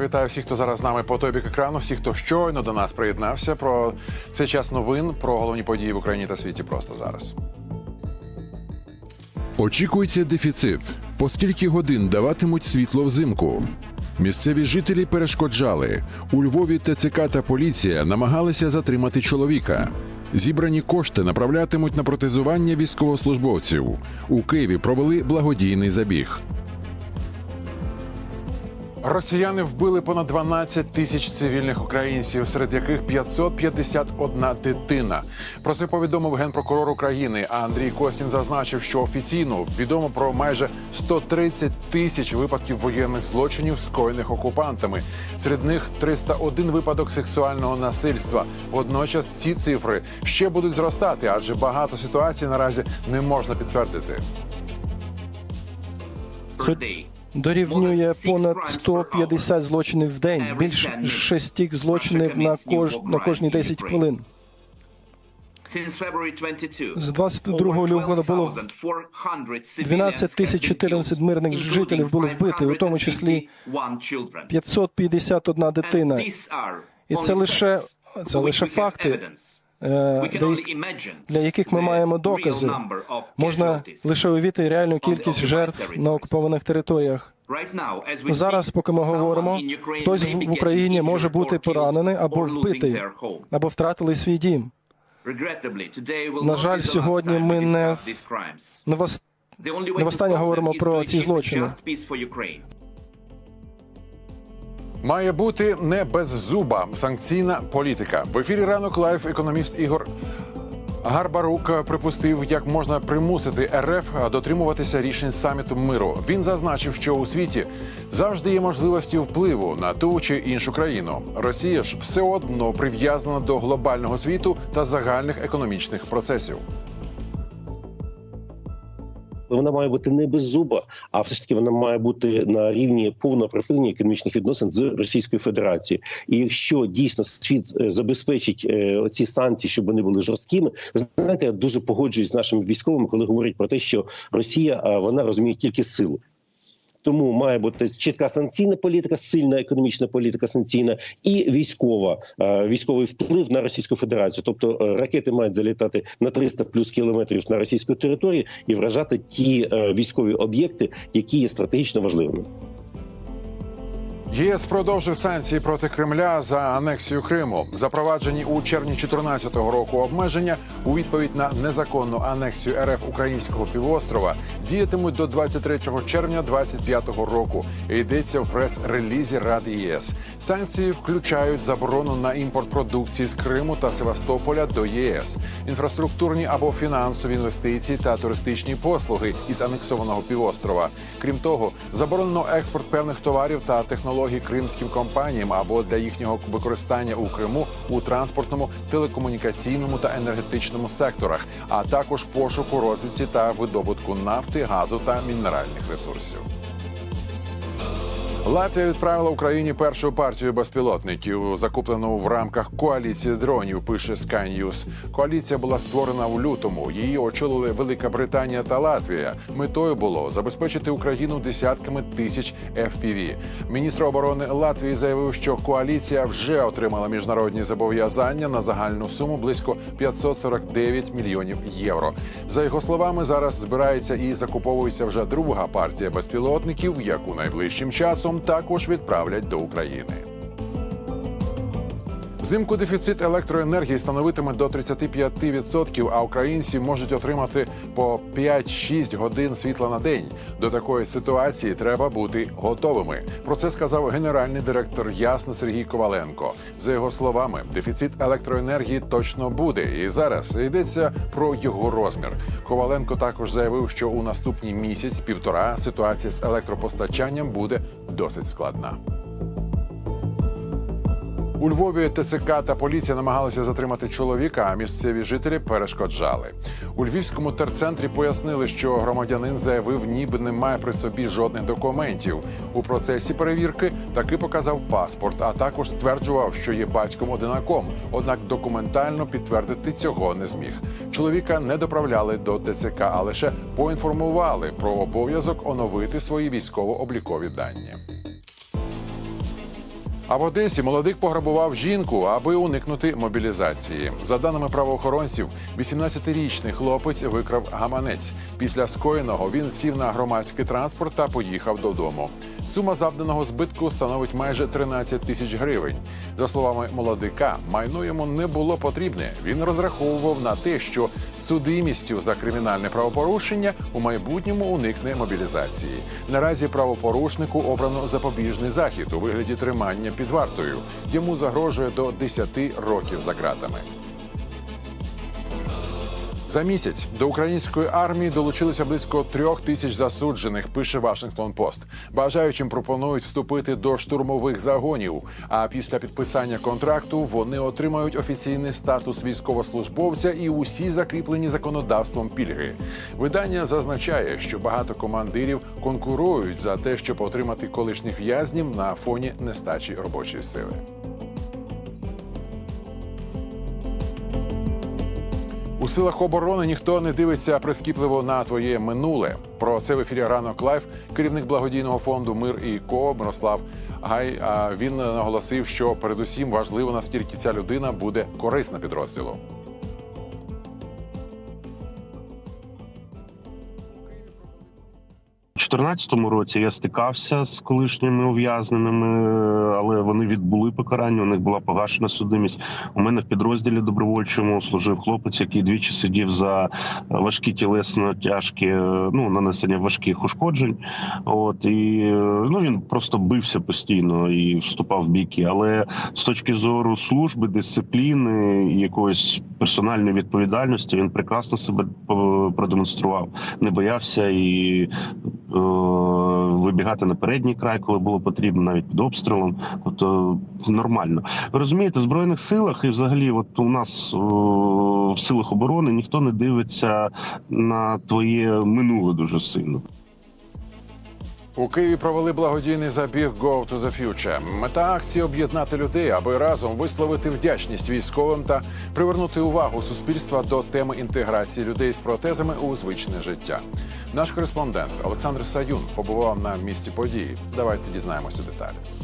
Вітаю всіх, хто зараз з нами по той бік екрану, всіх, хто щойно до нас приєднався. Про цей час новин про головні події в Україні та світі просто зараз. Очікується дефіцит. По скільки годин даватимуть світло взимку? Місцеві жителі перешкоджали. У Львові ТЦК та поліція намагалися затримати чоловіка. Зібрані кошти направлятимуть на протезування військовослужбовців. У Києві провели благодійний забіг. Росіяни вбили понад 12 тисяч цивільних українців, серед яких 551 дитина. Про це повідомив генпрокурор України. А Андрій Костін зазначив, що офіційно відомо про майже 130 тисяч випадків воєнних злочинів, скоєних окупантами. Серед них 301 випадок сексуального насильства. Водночас ці цифри ще будуть зростати, адже багато ситуацій наразі не можна підтвердити. Дорівнює понад 150 злочинів в день, більш шестік злочинів на кож на кожні 10 хвилин. З 22 лютого було 12 тисяч 14 мирних жителів було вбито, у тому числі 551 дитина. І це лише це лише факти, для, для яких ми маємо докази. Можна лише уявити реальну кількість жертв на окупованих територіях. зараз, поки ми говоримо, Хтось в Україні може бути поранений або вбитий, або втратили свій дім. На жаль, сьогодні ми не не востаннє говоримо про ці злочини. Має бути не без зуба санкційна політика. В ефірі ранок лайф економіст Ігор. Гарбарук припустив, як можна примусити РФ дотримуватися рішень саміту миру. Він зазначив, що у світі завжди є можливості впливу на ту чи іншу країну. Росія ж все одно прив'язана до глобального світу та загальних економічних процесів. Вона має бути не без зуба, а все ж таки вона має бути на рівні повного припинення економічних відносин з Російською Федерацією. І якщо дійсно світ е, забезпечить ці оці санкції, щоб вони були жорсткими, знаєте, я дуже погоджуюсь з нашими військовими, коли говорять про те, що Росія вона розуміє тільки силу. Тому має бути чітка санкційна політика, сильна економічна політика санкційна і військова е, військовий вплив на Російську Федерацію. Тобто е, ракети мають залітати на 300 плюс кілометрів на російську територію і вражати ті е, військові об'єкти, які є стратегічно важливими. ЄС продовжив санкції проти Кремля за анексію Криму. Запроваджені у червні 2014 року обмеження у відповідь на незаконну анексію РФ українського півострова діятимуть до 23 червня 2025 року. Йдеться в прес-релізі Ради ЄС. Санкції включають заборону на імпорт продукції з Криму та Севастополя до ЄС, інфраструктурні або фінансові інвестиції та туристичні послуги із анексованого півострова. Крім того, заборонено експорт певних товарів та технологій кримським компаніям або для їхнього використання у Криму у транспортному, телекомунікаційному та енергетичному секторах, а також пошуку, розвідці та видобутку нафти, газу та мінеральних ресурсів. Латвія відправила Україні першу партію безпілотників, закуплену в рамках коаліції дронів. Пише Sky News. Коаліція була створена в лютому. Її очолили Велика Британія та Латвія. Метою було забезпечити Україну десятками тисяч FPV. Міністр оборони Латвії заявив, що коаліція вже отримала міжнародні зобов'язання на загальну суму близько 549 мільйонів євро. За його словами, зараз збирається і закуповується вже друга партія безпілотників, яку найближчим часом також відправлять до України. Взимку дефіцит електроенергії становитиме до 35%, а українці можуть отримати по 5-6 годин світла на день. До такої ситуації треба бути готовими. Про це сказав генеральний директор Ясно Сергій Коваленко. За його словами, дефіцит електроенергії точно буде, і зараз йдеться про його розмір. Коваленко також заявив, що у наступний місяць-півтора ситуація з електропостачанням буде досить складна. У Львові ТЦК та поліція намагалися затримати чоловіка, а місцеві жителі перешкоджали. У львівському терцентрі пояснили, що громадянин заявив, ніби не має при собі жодних документів. У процесі перевірки таки показав паспорт, а також стверджував, що є батьком одинаком. Однак документально підтвердити цього не зміг. Чоловіка не доправляли до ТЦК, а лише поінформували про обов'язок оновити свої військово-облікові дані. А в Одесі молодик пограбував жінку, аби уникнути мобілізації. За даними правоохоронців, 18-річний хлопець викрав гаманець. Після скоєного він сів на громадський транспорт та поїхав додому. Сума завданого збитку становить майже 13 тисяч гривень. За словами молодика, майно йому не було потрібне. Він розраховував на те, що судимістю за кримінальне правопорушення у майбутньому уникне мобілізації. Наразі правопорушнику обрано запобіжний захід у вигляді тримання під вартою. Йому загрожує до 10 років за ґратами. За місяць до української армії долучилося близько трьох тисяч засуджених. Пише Вашингтон Пост. Бажаючим пропонують вступити до штурмових загонів. А після підписання контракту вони отримають офіційний статус військовослужбовця і усі закріплені законодавством пільги. Видання зазначає, що багато командирів конкурують за те, щоб отримати колишніх в'язнів на фоні нестачі робочої сили. У силах оборони ніхто не дивиться прискіпливо на твоє минуле. Про це в ефірі ранок лайф керівник благодійного фонду Мир і ко Мирослав Гай. А він наголосив, що передусім важливо наскільки ця людина буде корисна підрозділу. 2014 році я стикався з колишніми ув'язненими, але вони відбули покарання. У них була погашена судимість. У мене в підрозділі добровольчому служив хлопець, який двічі сидів за важкі тілесно тяжкі ну нанесення важких ушкоджень. От і ну він просто бився постійно і вступав в бійки. Але з точки зору служби, дисципліни і якоїсь персональної відповідальності він прекрасно себе е, продемонстрував, не боявся і е, вибігати на передній край, коли було потрібно, навіть під обстрілом. Тобто нормально. Ви розумієте, в збройних силах і взагалі, от у нас е, в силах оборони ніхто не дивиться на твоє минуле дуже сильно. У Києві провели благодійний забіг «Go to the Future». Мета акції об'єднати людей, аби разом висловити вдячність військовим та привернути увагу суспільства до теми інтеграції людей з протезами у звичне життя. Наш кореспондент Олександр Саюн побував на місці події. Давайте дізнаємося деталі.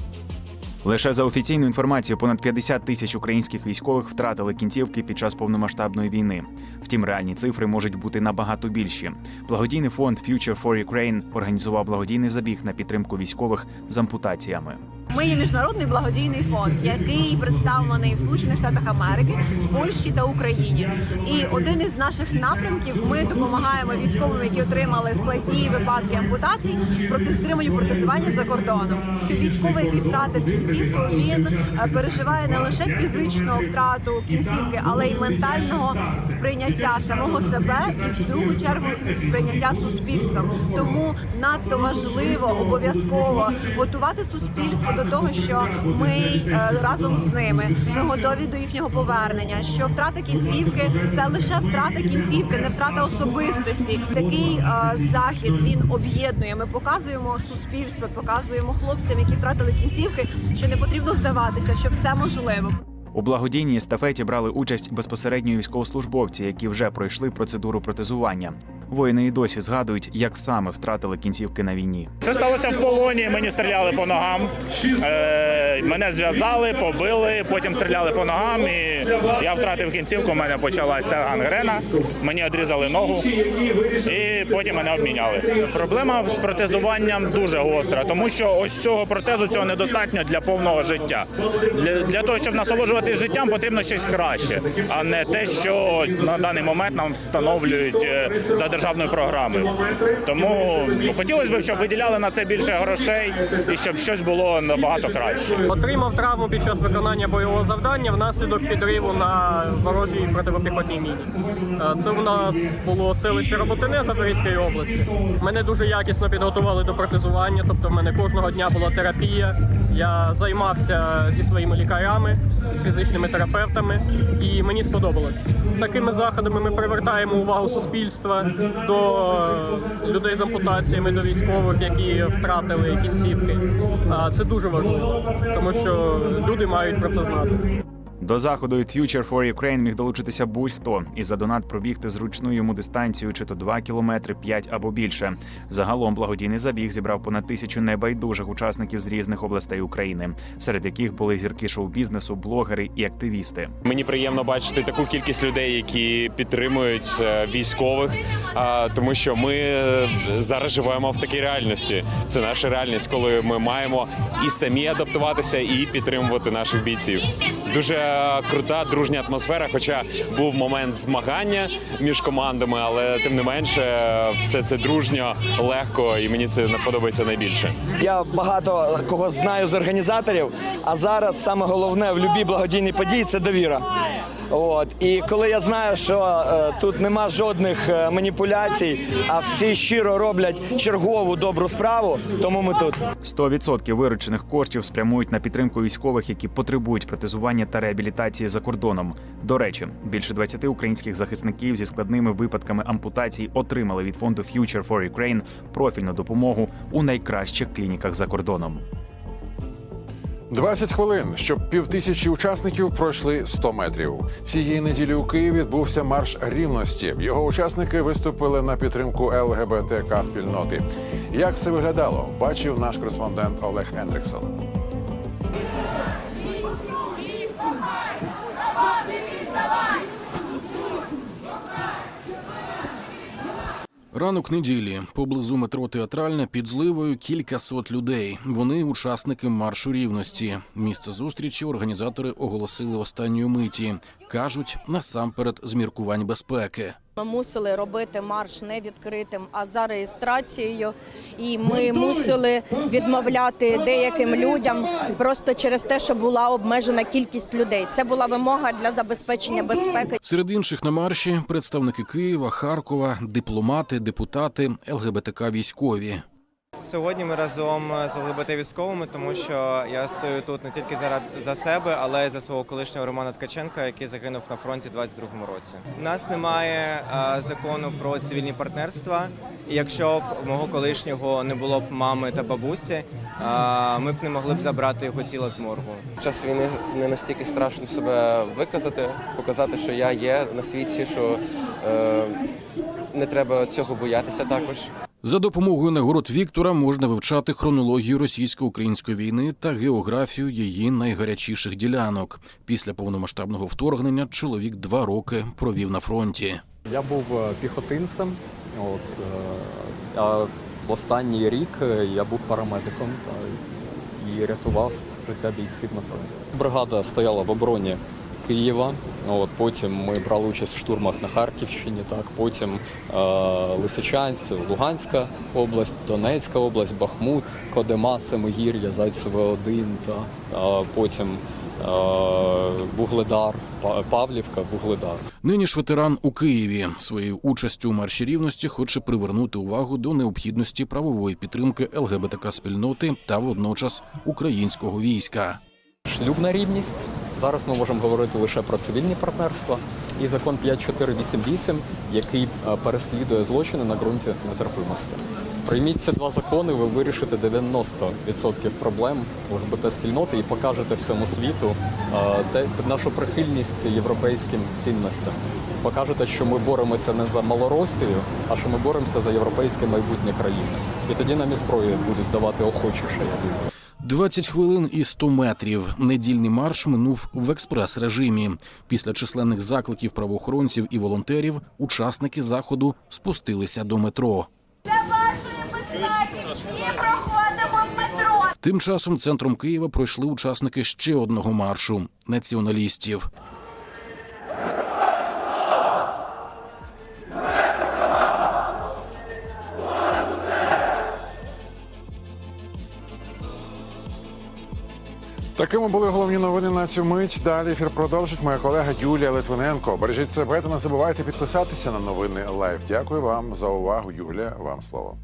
Лише за офіційну інформацію, понад 50 тисяч українських військових втратили кінцівки під час повномасштабної війни. Втім, реальні цифри можуть бути набагато більші. Благодійний фонд Future for Ukraine організував благодійний забіг на підтримку військових з ампутаціями. Ми є міжнародний благодійний фонд, який представлений в Сполучених Штатах Америки, Польщі та Україні. І один із наших напрямків ми допомагаємо військовим, які отримали складні випадки ампутацій, проти стриманню протезування за кордоном. Військовий, який втратив кінцівку, він е, переживає не лише фізичну втрату кінцівки, але й ментального сприйняття самого себе і в другу чергу сприйняття суспільством. Тому надто важливо обов'язково готувати суспільство до того, що ми е, разом з ними ми готові до їхнього повернення. Що втрата кінцівки це лише втрата кінцівки, не втрата особистості. Такий е, захід він об'єднує. Ми показуємо суспільству, показуємо хлопцям, які втратили кінцівки, що не потрібно здаватися, що все можливо. У благодійній естафеті брали участь безпосередньо військовослужбовці, які вже пройшли процедуру протезування. Воїни і досі згадують, як саме втратили кінцівки на війні. Це сталося в полоні. Мені стріляли по ногам. Е, мене зв'язали, побили, потім стріляли по ногам. І я втратив кінцівку. У мене почалася гангрена. Мені відрізали ногу і потім мене обміняли. Проблема з протезуванням дуже гостра, тому що ось цього протезу цього недостатньо для повного життя. Для, для того, щоб насолоджуватись життям, потрібно щось краще, а не те, що на даний момент нам встановлюють е, за державною програмою. Тому хотілося б, щоб виділяли на це більше грошей і щоб щось було набагато краще. Отримав травму під час виконання бойового завдання внаслідок підриву на ворожій протипіхотній міні. Е, Це у нас було селище Роботине Запорізької області. Мене дуже якісно підготували до протезування, тобто в мене кожного дня була терапія. Я займався зі своїми лікарями, з фізичними терапевтами, і мені сподобалось. Такими заходами ми привертаємо увагу суспільства до е, людей з ампутаціями, до військових, які втратили кінцівки. А Це дуже важливо, тому що люди мають про це знати. До заходу від Future for Ukraine міг долучитися будь-хто і за донат пробігти зручну йому дистанцію, чи то 2 кілометри, 5 або більше. Загалом благодійний забіг зібрав понад тисячу небайдужих учасників з різних областей України, серед яких були зірки шоу-бізнесу, блогери і активісти. Мені приємно бачити таку кількість людей, які підтримують е, військових, тому що ми е, зараз живемо в такій реальності. Це наша реальність, коли ми маємо і самі адаптуватися, і підтримувати наших бійців. Дуже крута дружня атмосфера. Хоча був момент змагання між командами, але тим не менше, все це дружньо, легко, і мені це подобається найбільше. Я багато кого знаю з організаторів, а зараз саме головне в будь-якій благодійній події це довіра. От і коли я знаю, що е, тут нема жодних е, маніпуляцій, а всі щиро роблять чергову добру справу, тому ми тут. 100% виручених коштів спрямують на підтримку військових, які потребують протезування та реабілітації за кордоном. До речі, більше 20 українських захисників зі складними випадками ампутацій отримали від фонду Future for Ukraine профільну допомогу у найкращих клініках за кордоном. 20 хвилин, щоб півтисячі учасників пройшли 100 метрів. Цієї неділі у Києві відбувся марш рівності. Його учасники виступили на підтримку ЛГБТК спільноти. Як все виглядало, бачив наш кореспондент Олег Ендриксон. Ранок неділі поблизу метро Театральне під зливою кількасот людей. Вони учасники маршу рівності. Місце зустрічі організатори оголосили останньої миті. кажуть насамперед з міркувань безпеки. Ми мусили робити марш не відкритим, а за реєстрацією. І ми мусили відмовляти деяким людям просто через те, що була обмежена кількість людей. Це була вимога для забезпечення безпеки. Серед інших на марші представники Києва, Харкова, дипломати, депутати, ЛГБТК військові. Сьогодні ми разом з ЛГБТ військовими, тому що я стою тут не тільки за, за себе, але й за свого колишнього Романа Ткаченка, який загинув на фронті у 22-му році. У нас немає а, закону про цивільні партнерства. І якщо б мого колишнього не було б мами та бабусі, а, ми б не могли б забрати його тіло з моргу. Час війни не настільки страшно себе виказати, показати, що я є на світі, що е, не треба цього боятися також. За допомогою нагород Віктора можна вивчати хронологію російсько-української війни та географію її найгарячіших ділянок. Після повномасштабного вторгнення чоловік два роки провів на фронті. Я був е, піхотинцем, от, е, а в останній рік е, я був парамедиком та, і рятував життя бійців на фронті. Бригада стояла в обороні Києва. От, потім ми брали участь в штурмах на Харківщині, так, потім е, Лисичанськ, Луганська область, Донецька область, Бахмут, Кодема, Семигір'я, Зайцеве 1, та, е, потім е, Вугледар, Павлівка, Вугледар. Нині ж ветеран у Києві своєю участю у марші рівності хоче привернути увагу до необхідності правової підтримки ЛГБТК спільноти та водночас українського війська. Шлюбна рівність. Зараз ми можемо говорити лише про цивільні партнерства і закон 5488, який е, переслідує злочини на ґрунті нетерпимості. Прийміть ці два закони, ви вирішите 90% проблем ЛГБТ спільноти і покажете всьому світу е, нашу прихильність європейським цінностям. Покажете, що ми боремося не за Малоросію, а що ми боремося за європейське майбутнє країни. І тоді нам і зброї будуть давати охочіше, я думаю. 20 хвилин і 100 метрів. Недільний марш минув в експрес-режимі. Після численних закликів правоохоронців і волонтерів учасники заходу спустилися до метро. Для вашої безпеки і проходимо в метро. Тим часом центром Києва пройшли учасники ще одного маршу націоналістів. Такими були головні новини на цю мить. Далі ефір продовжить моя колега Юлія Литвиненко. Бережіть себе та не забувайте підписатися на новини Лайв. Дякую вам за увагу, Юлія. Вам слово.